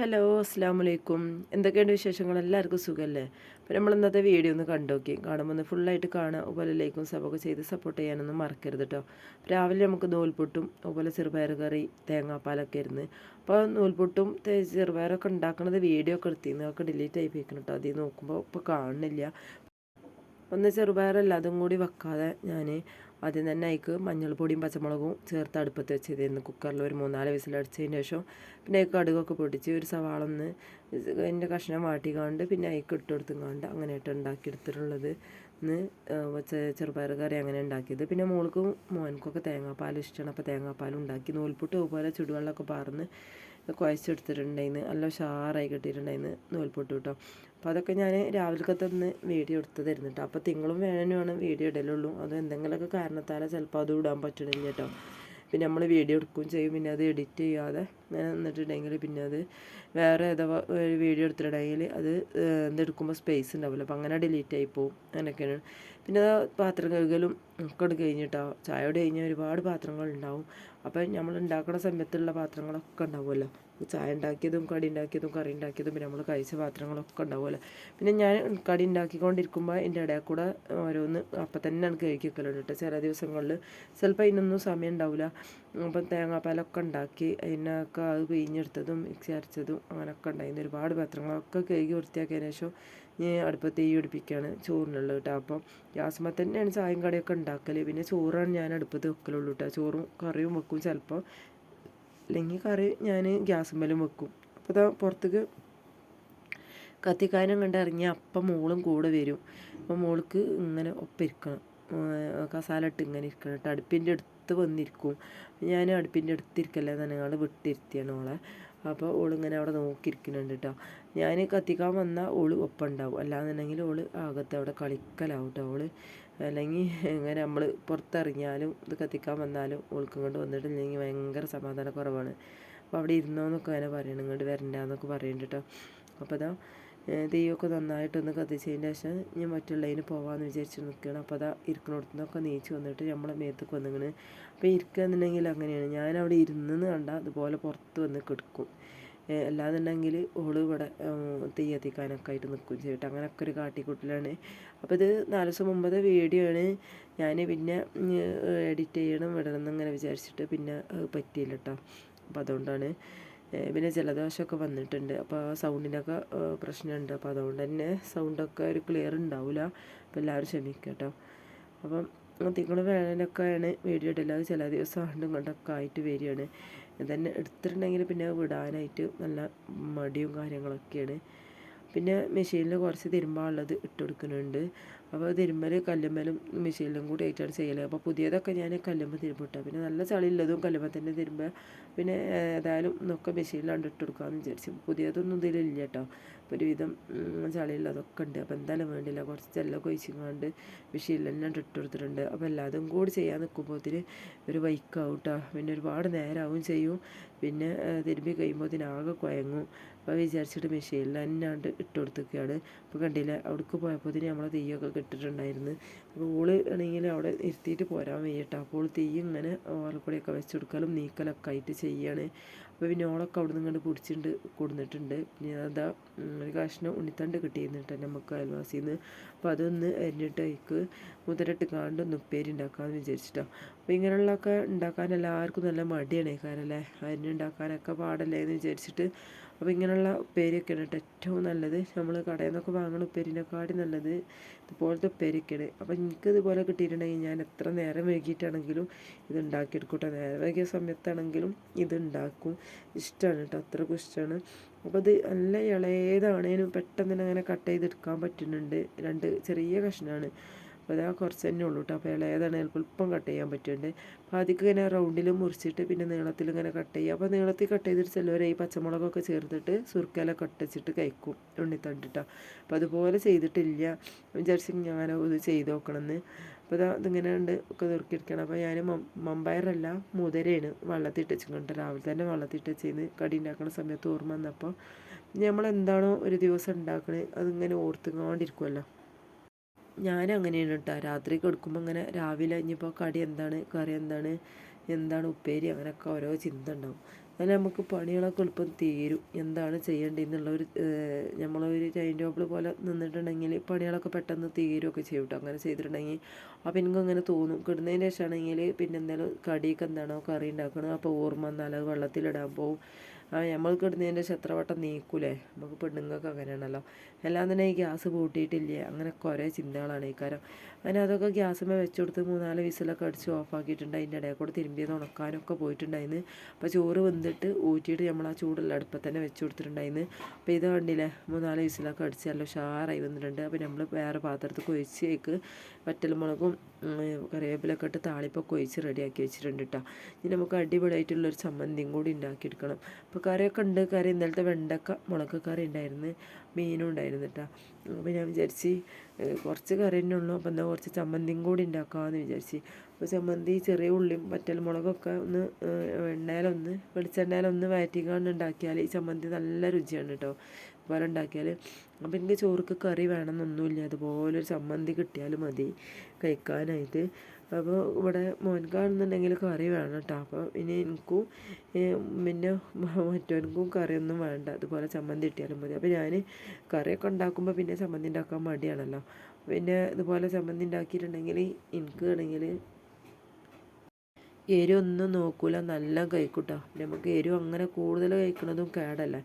Hello അസ്സാം വലൈക്കും എന്തൊക്കെയുണ്ട് വിശേഷങ്ങൾ? എല്ലാവർക്കും സുഖമല്ലേ അപ്പോൾ നമ്മൾ ഇന്നത്തെ വീഡിയോ ഒന്ന് കണ്ടുനോക്കി. കാണുമ്പോൾ ഒന്ന് ഫുള്ളായിട്ട് കാണുക. അതുപോലെ ലൈക്കും സബൊക്കെ ചെയ്ത് സപ്പോർട്ട് ചെയ്യാനൊന്നും മറക്കരുത് കേട്ടോ രാവിലെ നമുക്ക് നൂൽപുട്ടും അതുപോലെ ചെറുപയർ കറി തേങ്ങാപ്പാലൊക്കെ ഇരുന്ന് അപ്പോൾ നൂൽപുട്ടും ചെറുപയറൊക്കെ ഉണ്ടാക്കുന്നത് വീഡിയോ ഒക്കെ എടുത്തിരുന്നു. അതൊക്കെ ഡിലീറ്റ് ആയി പോയിക്കണം കേട്ടോ അതിൽ നോക്കുമ്പോൾ ഇപ്പോൾ കാണുന്നില്ല. ഒന്ന് ചെറുപയറല്ല അതും കൂടി വെക്കാതെ ഞാൻ ആദ്യം തന്നെ അതിക്ക് മഞ്ഞൾപ്പൊടിയും പച്ചമുളകും ചേർത്ത് അടുപ്പത്ത് വെച്ചതായിരുന്നു. കുക്കറിൽ ഒരു മൂന്നാൽ വിസിലടിച്ചതിന് ശേഷം പിന്നെ അതിക്ക് കടുകൊക്കെ പൊടിച്ച് ഒരു സവാള ഒന്ന് അതിന്റെ കഷ്ണം വാട്ടിക്കാണ്ട് പിന്നെ അതിക്ക് ഇട്ട് കൊടുത്തുങ്ങാണ്ട് അങ്ങനെയായിട്ട് ഉണ്ടാക്കിയെടുത്തിട്ടുള്ളത്. ഇന്ന് ചെറുപയർ കറി അങ്ങനെ ഉണ്ടാക്കിയത്. പിന്നെ മോൾക്കും മോനക്കൊക്കെ തേങ്ങാപ്പാൽ ഇഷ്ടമാണ് അപ്പോൾ തേങ്ങാപ്പാൽ ഉണ്ടാക്കി നൂൽപുട്ട് പോലെ ചുടുവെള്ളമൊക്കെ പാർന്ന് കുഴച്ചെടുത്തിട്ടുണ്ടായിന്ന് നല്ല ഉഷാറായി കിട്ടിയിട്ടുണ്ടായിന്ന് നൂൽപുട്ട് കേട്ടോ. അപ്പോൾ അതൊക്കെ ഞാൻ രാവിലത്തെ ഒന്ന് വീഡിയോ എടുത്തതായിരുന്നു കേട്ടോ. അപ്പോൾ തിങ്കളും വേണനുമാണ് വീഡിയോ ഇടലുള്ളൂ. അത് എന്തെങ്കിലുമൊക്കെ കാരണത്താൽ ചിലപ്പോൾ അത് ഇടാൻ പറ്റണില്ല കേട്ടോ. പിന്നെ നമ്മൾ വീഡിയോ എടുക്കുകയും ചെയ്യും. പിന്നെ അത് എഡിറ്റ് ചെയ്യാതെ അങ്ങനെ നിന്നിട്ടുണ്ടെങ്കിൽ പിന്നെ അത് വേറെ ഏതോ ഒരു വീഡിയോ എടുത്തിട്ടുണ്ടെങ്കിൽ അത് എന്തെടുക്കുമ്പോൾ സ്പേസ് ഉണ്ടാവില്ല. അപ്പോൾ അങ്ങനെ ഡിലീറ്റ് ആയി പോകും അങ്ങനെയൊക്കെയാണ്. പിന്നെ അത് പാത്രം കഴുകലും ഒക്കെ എടുത്ത് കഴിഞ്ഞിട്ടോ ചായയോടെ കഴിഞ്ഞാൽ ഒരുപാട് പാത്രങ്ങൾ ഉണ്ടാവും. അപ്പോൾ നമ്മൾ ഉണ്ടാക്കുന്ന സമയത്തുള്ള പാത്രങ്ങളൊക്കെ ഉണ്ടാവുമല്ലോ. ചായ ഉണ്ടാക്കിയതും കടി ഉണ്ടാക്കിയതും കറി ഉണ്ടാക്കിയതും പിന്നെ നമ്മൾ കഴിച്ച പാത്രങ്ങളൊക്കെ ഉണ്ടാവുമല്ലോ. പിന്നെ ഞാൻ കടി ഉണ്ടാക്കിക്കൊണ്ടിരിക്കുമ്പോൾ എന്റെ ഇടയിൽ കൂടെ ഓരോന്ന് അപ്പം തന്നെയാണ് എനിക്ക് വെക്കലുണ്ട് കേട്ടോ. ചില ദിവസങ്ങളിൽ ചിലപ്പോൾ അതിനൊന്നും സമയം ഉണ്ടാവില്ല. അപ്പം തേങ്ങാപ്പാലൊക്കെ ഉണ്ടാക്കി അതിനൊക്കെ അത് പിഴിഞ്ഞെടുത്തതും മിക്സി അരച്ചതും അങ്ങനെയൊക്കെ ഉണ്ടായിരുന്നു ഒരുപാട് പാത്രങ്ങളൊക്കെ കഴുകി വൃത്തിയാക്കിയതിന് ശേഷം ഞാൻ അടുപ്പത്ത് തീ പിടിപ്പിക്കുകയാണ് ചോറിനുള്ളത് കേട്ടോ. അപ്പം ഗ്യാസുമ്പോൾ തന്നെയാണ് ചായയും കടയൊക്കെ ഉണ്ടാക്കൽ പിന്നെ ചോറാണ് ഞാൻ അടുപ്പത്ത് വെക്കലുള്ളൂ കേട്ടോ. ചോറും കറിയും വെക്കും ചിലപ്പോൾ. അല്ലെങ്കിൽ കറി ഞാൻ ഗ്യാസുമ്മലും വെക്കും. അപ്പോൾ ഇതാ പുറത്തേക്ക് കത്തിക്കാനും കണ്ട് ഇറങ്ങിയാൽ അപ്പം മോളും കൂടെ വരും. അപ്പം മോൾക്ക് ഇങ്ങനെ ഒപ്പിരിക്കണം കസാല ഇട്ട് ഇങ്ങനെ ഇരിക്കണം കേട്ടോ. അടുപ്പിന്റെ അടുത്ത് വന്നിരിക്കും. ഞാൻ അടുപ്പിന്റെ അടുത്തിരിക്കല്ലേ നിങ്ങൾ വിട്ടിരുത്തിയാണ് ഓളെ. അപ്പോൾ ഓളിങ്ങനെ അവിടെ നോക്കിയിരിക്കുന്നുണ്ട് കേട്ടോ. ഞാൻ കത്തിക്കാൻ വന്നാൽ ഓൾ ഒപ്പം ഉണ്ടാവും. അല്ലാന്നുണ്ടെങ്കിൽ ഓൾ അകത്ത് അവിടെ കളിക്കലാവും കേട്ടോ. ഓൾ അല്ലെങ്കിൽ ഇങ്ങനെ നമ്മൾ പുറത്തിറങ്ങിയാലും ഇത് കത്തിക്കാൻ വന്നാലും ഓൾക്ക് ഇങ്ങോട്ട് വന്നിട്ടില്ലെങ്കിൽ ഭയങ്കര സമാധാനക്കുറവാണ്. അപ്പോൾ അവിടെ ഇരുന്നോന്നൊക്കെ അങ്ങനെ പറയണം ഇങ്ങോട്ട് വരണ്ടെന്നൊക്കെ പറയുന്നുണ്ട് കേട്ടോ അപ്പോൾ അതാ തീയൊക്കെ നന്നായിട്ടൊന്ന് കത്തിച്ചതിന് ശേഷം ഞാൻ മറ്റുള്ളതിന് പോകാമെന്ന് വിചാരിച്ച് നിൽക്കുകയാണ്. അപ്പോൾ അതാ ഇരിക്കണോടത്തു നിന്നൊക്കെ നീച്ച് വന്നിട്ട് നമ്മളെ മേത്തൊക്കെ വന്നിങ്ങനെ അപ്പോൾ ഇരിക്കുക എന്നുണ്ടെങ്കിൽ അങ്ങനെയാണ്. ഞാൻ അവിടെ ഇരുന്നെന്ന് കണ്ടാൽ അതുപോലെ പുറത്ത് വന്ന് കിടക്കും. അല്ലാന്നുണ്ടെങ്കിൽ ഓൾ ഇവിടെ തീ കത്തിക്കാനൊക്കെ ആയിട്ട് നിൽക്കുകയും ചെയ്തിട്ട് അങ്ങനെയൊക്കെ ഒരു കാട്ടിക്കൂട്ടലാണ്. അപ്പോൾ ഇത് നാല് ദിവസം മുമ്പത്തെ വീഡിയോ ആണ്. ഞാൻ പിന്നെ എഡിറ്റ് ചെയ്യണം വിടണം എന്നങ്ങനെ വിചാരിച്ചിട്ട് പിന്നെ പറ്റിയില്ല കേട്ടോ അപ്പോൾ അതുകൊണ്ടാണ് പിന്നെ ജലദോഷമൊക്കെ വന്നിട്ടുണ്ട്. അപ്പോൾ സൗണ്ടിനൊക്കെ പ്രശ്നമുണ്ട്. അപ്പോൾ അതുകൊണ്ട് തന്നെ സൗണ്ടൊക്കെ ഒരു ക്ലിയർ ഉണ്ടാവില്ല അപ്പോൾ എല്ലാവരും ക്ഷമിക്കുക കേട്ടോ അപ്പം തിങ്കൾ വേനലൊക്കെയാണ് വീഡിയോ ഇട്ടില്ല അത് ചില ദിവസം ആണ്ടും കൊണ്ടൊക്കെ ആയിട്ട് വരികയാണ്. ഇതന്നെ എടുത്തിട്ടുണ്ടെങ്കിൽ പിന്നെ വിടാനായിട്ട് നല്ല മടിയും കാര്യങ്ങളൊക്കെയാണ്. പിന്നെ മെഷീനിൽ കുറച്ച് തിരുമ്പാനുള്ളത് ഇട്ട് കൊടുക്കുന്നുണ്ട്. അപ്പോൾ തിരുമ്മൽ കല്ലുമ്മലും മെഷീനിലും കൂടി ആയിട്ടാണ് ചെയ്യൽ. അപ്പോൾ പുതിയതൊക്കെ ഞാൻ കല്ലുമ്മ തിരുമ്പിട്ടാ പിന്നെ നല്ല ചളിയുള്ളതും കല്ലുമ്മ തന്നെ തിരുമ്പ പിന്നെ ഏതായാലും ഒക്കെ മെഷീനിലാണ് ഇട്ട് കൊടുക്കാമെന്ന് വിചാരിച്ചു. പുതിയതൊന്നും ഇതിലില്ല കേട്ടോ അപ്പോൾ ഒരുവിധം ചളിയുള്ളതൊക്കെ ഉണ്ട്. അപ്പോൾ എന്തായാലും വേണ്ടില്ല? കുറച്ച് ജെല്ലൊക്കെ ഒഴിച്ചിങ്ങാണ്ട് തന്നെ ഇട്ട് കൊടുത്തിട്ടുണ്ട്. അപ്പോൾ എല്ലാതും കൂടി ചെയ്യാൻ നിൽക്കുമ്പോഴത്തിന് ഒരു വൈക്കാവും കേട്ടോ പിന്നെ ഒരുപാട് നേരമാവും ചെയ്യും. പിന്നെ തിരുമ്പി കഴിയുമ്പോൾ ആകെ കുഴങ്ങും. അപ്പോൾ വിചാരിച്ചിട്ട് മെഷീനിൽ തന്നെ ഇട്ട് കൊടുത്തൊക്കെയാണ് അപ്പോൾ കണ്ടില്ല? അവിടേക്ക് പോയപ്പോൾ നമ്മളെ തീയൊക്കെ കിട്ടിട്ടുണ്ടായിരുന്നു അപ്പോൾ ഓൾ ആണെങ്കിൽ അവിടെ ഇരുത്തിയിട്ട് പോരാൻ വയ്യട്ടോ. അപ്പോൾ തീ ഇങ്ങനെ ഓലക്കൂടെയൊക്കെ വെച്ച് കൊടുക്കലും നീക്കലൊക്കെ ആയിട്ട് ചെയ്യാണ്. അപ്പോൾ പിന്നെ ഓളൊക്കെ അവിടെ നിന്ന് ഇങ്ങോട്ട് പിടിച്ചിട്ട് കൊടുത്തിട്ടുണ്ട് പിന്നെ അതാ ഒരു കഷ്ണം ഉണ്ണിത്തണ്ട് കിട്ടിയിരുന്നിട്ട് നമുക്ക് അയൽവാസിയിൽ നിന്ന് അപ്പോൾ അതൊന്ന് അരിഞ്ഞിട്ട് അതിക്ക് മുതലിട്ട് കാണ്ട് ഒന്ന് ഉപ്പേരി ഉണ്ടാക്കാമെന്ന് വിചാരിച്ചിട്ടോ. അപ്പോൾ ഇങ്ങനെയുള്ളതൊക്കെ ഉണ്ടാക്കാൻ എല്ലാവർക്കും നല്ല മടിയാണ്. കാരണം കാരല്ലേ അരിഞ്ഞുണ്ടാക്കാനൊക്കെ പാടല്ലേ എന്ന് വിചാരിച്ചിട്ട് അപ്പോൾ ഇങ്ങനെയുള്ള ഉപ്പേരിയൊക്കെയാണ് കേട്ടോ ഏറ്റവും നല്ലത്. നമ്മൾ കടയിൽ നിന്നൊക്കെ വാങ്ങുന്ന ഉപ്പേരിനെക്കാട്ടി നല്ലത് ഇതുപോലത്തെ ഉപ്പേരിയൊക്കെയാണ്. അപ്പോൾ എനിക്ക് ഇതുപോലെ കിട്ടിയിട്ടുണ്ടെങ്കിൽ ഞാൻ എത്ര നേരം വൈകിട്ടാണെങ്കിലും ഇത് ഉണ്ടാക്കിയെടുക്കൂട്ടോ നേരം വൈകിയ സമയത്താണെങ്കിലും ഇത് ഉണ്ടാക്കും. ഇഷ്ടമാണ് കേട്ടോ അത്രക്കും ഇഷ്ടമാണ്. അപ്പോൾ ഇത് നല്ല ഇളയതാണേനും പെട്ടെന്ന് തന്നെ അങ്ങനെ കട്ട് ചെയ്തെടുക്കാൻ പറ്റുന്നുണ്ട്. രണ്ട് ചെറിയ കഷ്ണമാണ്. അപ്പോൾ കുറച്ച് തന്നെ ഉള്ളൂ കേട്ടോ. അപ്പോൾ ഏതാണ് എളുപ്പം കട്ട് ചെയ്യാൻ പറ്റുന്നുണ്ട്. അപ്പോൾ അതിക്ക് ഇങ്ങനെ റൗണ്ടിൽ മുറിച്ചിട്ട് പിന്നെ നീളത്തിൽ ഇങ്ങനെ കട്ട് ചെയ്യുക. അപ്പോൾ നീളത്തിൽ കട്ട് ചെയ്തിട്ട് ചിലവർ ഈ പച്ചമുളകൊക്കെ ചേർത്തിട്ട് സുർക്കല കട്ടച്ചിട്ട് കഴിക്കും. ഉണ്ണിത്തണ്ടിട്ടോ അപ്പോൾ അതുപോലെ ചെയ്തിട്ടില്ല. വിചാരിച്ചു ഞാൻ ഇത് ചെയ്ത് നോക്കണമെന്ന്. അപ്പോൾ ഇതാ ഇതിങ്ങനെ ഉണ്ട്. ഒക്കെ നുറുക്കിയെടുക്കണം. അപ്പോൾ ഞാൻ മമ്പയറല്ല മുതിരയാണ് വെള്ളത്തിട്ട് വെച്ചിട്ടുണ്ട് രാവിലെ തന്നെ വെള്ളത്തിട്ട് ചെയ്ത് കടി ഉണ്ടാക്കുന്ന സമയത്ത് ഓർമ്മ വന്നപ്പോൾ നമ്മളെന്താണോ ഒരു ദിവസം ഉണ്ടാക്കണേ അതിങ്ങനെ ഓർത്തുകൊണ്ടിരിക്കുമല്ലോ ഞാൻ അങ്ങനെയാണ് കേട്ടോ രാത്രി കൊടുക്കുമ്പോൾ അങ്ങനെ രാവിലെ ഇനിയിപ്പോൾ കടി എന്താണ്? കറി എന്താണ്? എന്താണ് ഉപ്പേരി? അങ്ങനെയൊക്കെ ഓരോ ചിന്ത ഉണ്ടാവും അങ്ങനെ നമുക്ക് പണികളൊക്കെ എളുപ്പം തീരും. എന്താണ് ചെയ്യേണ്ടതെന്നുള്ള ഒരു നമ്മളൊരു ടൈം ടേബിൾ പോലെ നിന്നിട്ടുണ്ടെങ്കിൽ പണികളൊക്കെ പെട്ടെന്ന് തീരുമൊക്കെ ചെയ്യും കേട്ടോ അങ്ങനെ ചെയ്തിട്ടുണ്ടെങ്കിൽ അപ്പോൾ എനിക്ക് അങ്ങനെ തോന്നും. കിടുന്നതിന് ശേഷമാണെങ്കിൽ പിന്നെ എന്തെങ്കിലും കടിയൊക്കെ എന്താണോ കറി ഉണ്ടാക്കണം അപ്പോൾ ഓർമ്മ വന്നാൽ അത് വെള്ളത്തിലിടാൻ പോവും. ആ നമ്മൾക്ക് ഇടുന്നതിന്റെ ശത്രവട്ടം നീക്കൂലേ? നമുക്ക് പെണ്ണുങ്ങൾക്ക് അങ്ങനെയാണല്ലോ. എല്ലാം തന്നെ ഈ ഗ്യാസ് പൂട്ടിയിട്ടില്ലേ? അങ്ങനെ കുറേ ചിന്തകളാണ്. ഈ കാര്യം അങ്ങനെ അതൊക്കെ ഗ്യാസുമേ വെച്ച് കൊടുത്ത് മൂന്നാൽ വിസിലൊക്കെ അടിച്ച് ഓഫാക്കിയിട്ടുണ്ട് അതിന്റെ ഇടയിൽ കൂടെ തിരുമ്പിയത് ഉണക്കാനൊക്കെ പോയിട്ടുണ്ടായിരുന്നു. അപ്പോൾ ചോറ് വെന്തിട്ട് ഊറ്റിയിട്ട് നമ്മൾ ആ ചൂടുള്ള അടുപ്പത്ത് തന്നെ വെച്ച് കൊടുത്തിട്ടുണ്ടായിരുന്നു. അപ്പോൾ ഇത് കണ്ടില്ലേ? മൂന്നാൽ വിസിലൊക്കെ അടിച്ച് നല്ല ഷാറായി വന്നിട്ടുണ്ട്. അപ്പോൾ നമ്മൾ വേറെ പാത്രത്തിൽ കൊഴിച്ചേക്ക് വറ്റൽമുളകും കറിവേപ്പിലൊക്കെ ഇട്ട് താളിപ്പൊക്കെ ഒഴിച്ച് റെഡിയാക്കി വെച്ചിട്ടുണ്ട് കേട്ടോ ഇനി നമുക്ക് അടിപൊളിയായിട്ടുള്ളൊരു ചമ്മന്തിയും കൂടി ഉണ്ടാക്കിയെടുക്കണം. കറിയൊക്കെ ഉണ്ട്. കറി ഇന്നലത്തെ വെണ്ടക്ക മുളക് കറി ഉണ്ടായിരുന്നു. മീനും ഉണ്ടായിരുന്നു കേട്ടോ അപ്പോൾ ഞാൻ വിചാരിച്ച് കുറച്ച് കറി തന്നെ ഉള്ളൂ. അപ്പോൾ എന്നാൽ കുറച്ച് ചമ്മന്തിയും കൂടി ഉണ്ടാക്കാമെന്ന് വിചാരിച്ച്. അപ്പോൾ ചമ്മന്തി ചെറിയ ഉള്ളിയും പറ്റൽ മുളകൊക്കെ ഒന്ന് എണ്ണയിലൊന്ന് വെളിച്ചെണ്ണയിലൊന്ന് വയറ്റിക്കാണ്ട് ഉണ്ടാക്കിയാൽ ഈ ചമ്മന്തി നല്ല രുചിയാണ് കേട്ടോ അതുപോലെ ഉണ്ടാക്കിയാൽ അപ്പം എനിക്ക് ചോറുക്ക് കറി വേണമെന്നൊന്നുമില്ല അതുപോലെ ഒരു ചമ്മന്തി കിട്ടിയാൽ മതി കഴിക്കാനായിട്ട്. അപ്പോൾ ഇവിടെ മോൻകാണെന്നുണ്ടെങ്കിൽ കറി വേണം കേട്ടോ അപ്പോൾ ഇനി എനിക്കും പിന്നെ മറ്റവനക്കും കറിയൊന്നും വേണ്ട. അതുപോലെ ചമ്മന്തി കിട്ടിയാലും മതി. അപ്പോൾ ഞാൻ കറിയൊക്കെ ഉണ്ടാക്കുമ്പോൾ പിന്നെ ചമ്മന്തി ഉണ്ടാക്കാൻ മടിയാണല്ലോ. പിന്നെ ഇതുപോലെ ചമ്മന്തി ഉണ്ടാക്കിയിട്ടുണ്ടെങ്കിൽ എനിക്ക് ആണെങ്കിൽ എരിവൊന്നും നോക്കൂല. നല്ല കഴിക്കൂട്ടോ. നമുക്ക് എരിവ് അങ്ങനെ കൂടുതൽ കഴിക്കണതും കേടല്ലേ.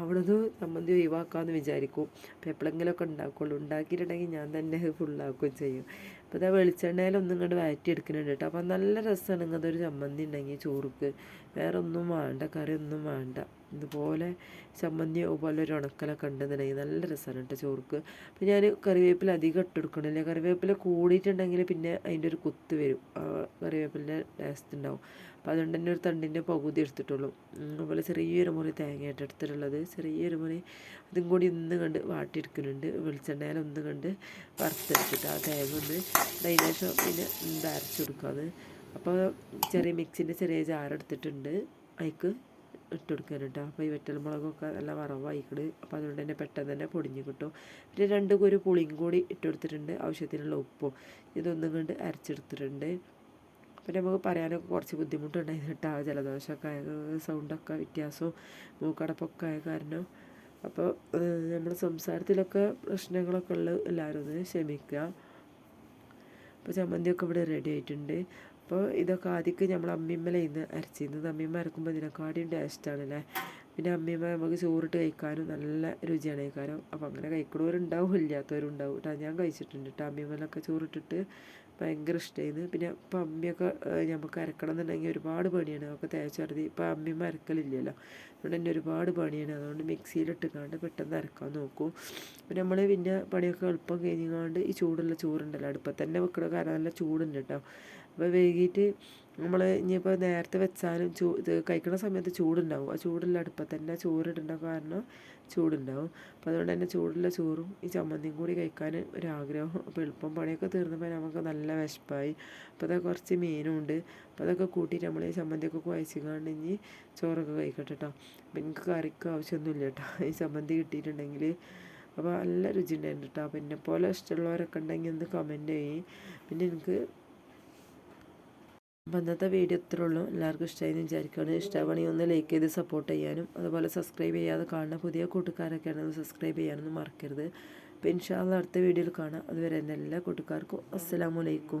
അവിടുന്ന് ചമ്മന്തി ഒഴിവാക്കാമെന്ന് വിചാരിക്കും. അപ്പോൾ എപ്പോഴെങ്കിലുമൊക്കെ ഉണ്ടാക്കുള്ളൂ. ഉണ്ടാക്കിയിട്ടുണ്ടെങ്കിൽ ഞാൻ തന്നെ ഫുള്ളാക്കുകയും ചെയ്യും. അപ്പോൾ ഇതാ വെളിച്ചെണ്ണയിലൊന്നും ഇങ്ങോട്ട് വഴറ്റി എടുക്കുന്നുണ്ട് കേട്ടോ. അപ്പോൾ നല്ല രസമാണ് ഇങ്ങനത്തെ ഒരു ചമ്മന്തി ഉണ്ടെങ്കിൽ ചോറുക്ക് വേറെ ഒന്നും വേണ്ട കറി ഒന്നും വേണ്ട. ഇതുപോലെ ചമ്മന്തി പോലെ ഒരു ഉണക്കലൊക്കെ ഉണ്ടെന്നുണ്ടെങ്കിൽ നല്ല രസമാണ് കേട്ടോ ചോറുക്ക് അപ്പോൾ ഞാൻ കറിവേപ്പില അധികം ഇട്ട് കൊടുക്കണില്ല. കറിവേപ്പില കൂടിയിട്ടുണ്ടെങ്കിൽ പിന്നെ അതിന്റെ ഒരു കുത്ത് വരും. കറിവേപ്പിലിന്റെ ടേസ്റ്റ് ഉണ്ടാവും. അപ്പോൾ അതുകൊണ്ട് തന്നെ ഒരു തണ്ടിന്റെ പകുതി എടുത്തിട്ടുള്ളൂ. അതുപോലെ ചെറിയൊരു മുറി തേങ്ങയായിട്ട് എടുത്തിട്ടുള്ളത്. ചെറിയൊരു മുറി അതും കൂടി ഒന്ന് കണ്ട് വാട്ടിയെടുക്കുന്നുണ്ട്. വെളിച്ചെണ്ണയിൽ ഒന്ന് കണ്ട് വറുത്തെടുത്തിട്ട് ആ തേങ്ങ ഒന്ന് അതിന് ശേഷം പിന്നെ അരച്ചു അരച്ചു അത്. അപ്പോൾ ചെറിയ മിക്സിന്റെ ചെറിയ ജാറെടുത്തിട്ടുണ്ട് അതിക്ക് ഇട്ട് കൊടുക്കാൻ കേട്ടോ. അപ്പോൾ ഈ വെറ്റൽ മുളകൊക്കെ നല്ല വറവായിക്കണ്. അപ്പോൾ അതുകൊണ്ട് തന്നെ പെട്ടെന്ന് തന്നെ പൊടിഞ്ഞ് കിട്ടും. പിന്നെ രണ്ട് ഒരു പുളിയും കൂടി ഇട്ട് കൊടുത്തിട്ടുണ്ട്. ആവശ്യത്തിനുള്ള ഉപ്പും ഇതൊന്നും കണ്ട് അരച്ചെടുത്തിട്ടുണ്ട്. പിന്നെ നമുക്ക് പറയാനൊക്കെ കുറച്ച് ബുദ്ധിമുട്ടുണ്ടായിരുന്നു കേട്ടോ. ജലദോഷമൊക്കെ ആയത് സൗണ്ടൊക്കെ വ്യത്യാസവും മൂക്കടപ്പൊക്കെ ആയ കാരണം. അപ്പോൾ നമ്മുടെ സംസാരത്തിലൊക്കെ പ്രശ്നങ്ങളൊക്കെ ഉള്ള എല്ലാവരും ഒന്ന് ക്ഷമിക്കുക. അപ്പോൾ ചമ്മന്തിയൊക്കെ ഇവിടെ റെഡി ആയിട്ടുണ്ട്. അപ്പോൾ ഇതൊക്കെ ആദ്യമൊക്കെ നമ്മൾ അമ്മിമ്മല ഇന്ന് അരച്ചിരുന്നത്. അമ്മിമ്മ അരക്കുമ്പോൾ ഇതിനെക്കാടിയും ടേസ്റ്റാണല്ലേ പിന്നെ അമ്മിമ്മ നമുക്ക് ചോറിട്ട് കഴിക്കാനും നല്ല രുചിയാണ് കഴിക്കാനും അപ്പോൾ അങ്ങനെ കഴിക്കണവരുണ്ടാവും ഇല്ലാത്തവരുണ്ടാവും. കേട്ടോ ഞാൻ കഴിച്ചിട്ടുണ്ട് കേട്ടോ അമ്മിമ്മലൊക്കെ ചോറിട്ടിട്ട് ഭയങ്കര ഇഷ്ടമായിരുന്നു പിന്നെ ഇപ്പം അമ്മിയൊക്കെ നമുക്ക് അരക്കണം എന്നുണ്ടെങ്കിൽ ഒരുപാട് പണിയാണ്. ഒക്കെ തേച്ചറുതി ഇപ്പം അമ്മയും അരക്കലില്ലല്ലോ. അതുകൊണ്ട് തന്നെ ഒരുപാട് പണിയാണ്. അതുകൊണ്ട് മിക്സിയിലിട്ടിക്കാണ്ട് പെട്ടെന്ന് അരക്കാൻ നോക്കും. പിന്നെ നമ്മൾ പിന്നെ പണിയൊക്കെ എളുപ്പം കഴിഞ്ഞാണ്ട് ഈ ചൂടുള്ള ചോറുണ്ടല്ലോ അടുപ്പത്ത് തന്നെ വെക്കണ കാരണം നല്ല ചൂടുണ്ട് കേട്ടോ അപ്പോൾ വൈകിട്ട് നമ്മൾ ഇനിയിപ്പോൾ നേരത്തെ വെച്ചാലും ചൂ കഴിക്കണ സമയത്ത് ചൂടുണ്ടാവും. ആ ചൂടുള്ള അടുപ്പത്ത് തന്നെ ചോറിടേണ്ട കാരണം ചൂടുണ്ടാവും. അപ്പോൾ അതുകൊണ്ട് തന്നെ ചൂടുള്ള ചോറും ഈ ചമ്മന്തിയും കൂടി കഴിക്കാൻ ഒരാഗ്രഹം. അപ്പോൾ എളുപ്പം പണിയൊക്കെ തീർന്നപ്പോൾ നമുക്ക് നല്ല വിശപ്പായി. അപ്പോൾ അതൊക്കെ കുറച്ച് മീനും ഉണ്ട്. അപ്പോൾ അതൊക്കെ കൂട്ടിയിട്ട് നമ്മൾ ഈ ചമ്മന്തിയൊക്കെ കുഴച്ചിക്കാണ്ട് ഇനി ചോറൊക്കെ കഴിക്കട്ടെ കേട്ടോ അപ്പം എനിക്ക് കറിക്ക് ആവശ്യമൊന്നുമില്ല കേട്ടോ ഈ ചമ്മന്തി കിട്ടിയിട്ടുണ്ടെങ്കിൽ അപ്പോൾ നല്ല രുചി ഉണ്ടായിരുന്നു കേട്ടോ പിന്നെ പോലെ ഇഷ്ടമുള്ളവരൊക്കെ ഉണ്ടെങ്കിൽ ഒന്ന് കമന്റ് ചെയ്യും. പിന്നെ എനിക്ക് അപ്പോൾ ഇന്നത്തെ വീഡിയോ ഇത്രേ ഉള്ളൂ. എല്ലാവർക്കും ഇഷ്ടമായിരുന്നു വിചാരിക്കുകയാണ്. ഇഷ്ടമാണെങ്കിൽ ഒന്ന് ലൈക്ക് ചെയ്ത് സപ്പോർട്ട് ചെയ്യാനും അതുപോലെ സബ്സ്ക്രൈബ് ചെയ്യാതെ കാണുന്ന പുതിയ കൂട്ടുകാരൊക്കെ ആണെങ്കിൽ സബ്സ്ക്രൈബ് ചെയ്യാനൊന്നും മറക്കരുത്. അപ്പോൾ ഇൻഷാല്ല അടുത്ത വീഡിയോയിൽ കാണാം. അതുവരെ എന്റെ എല്ലാ കൂട്ടുകാർക്കും അസ്സലാമലൈക്കും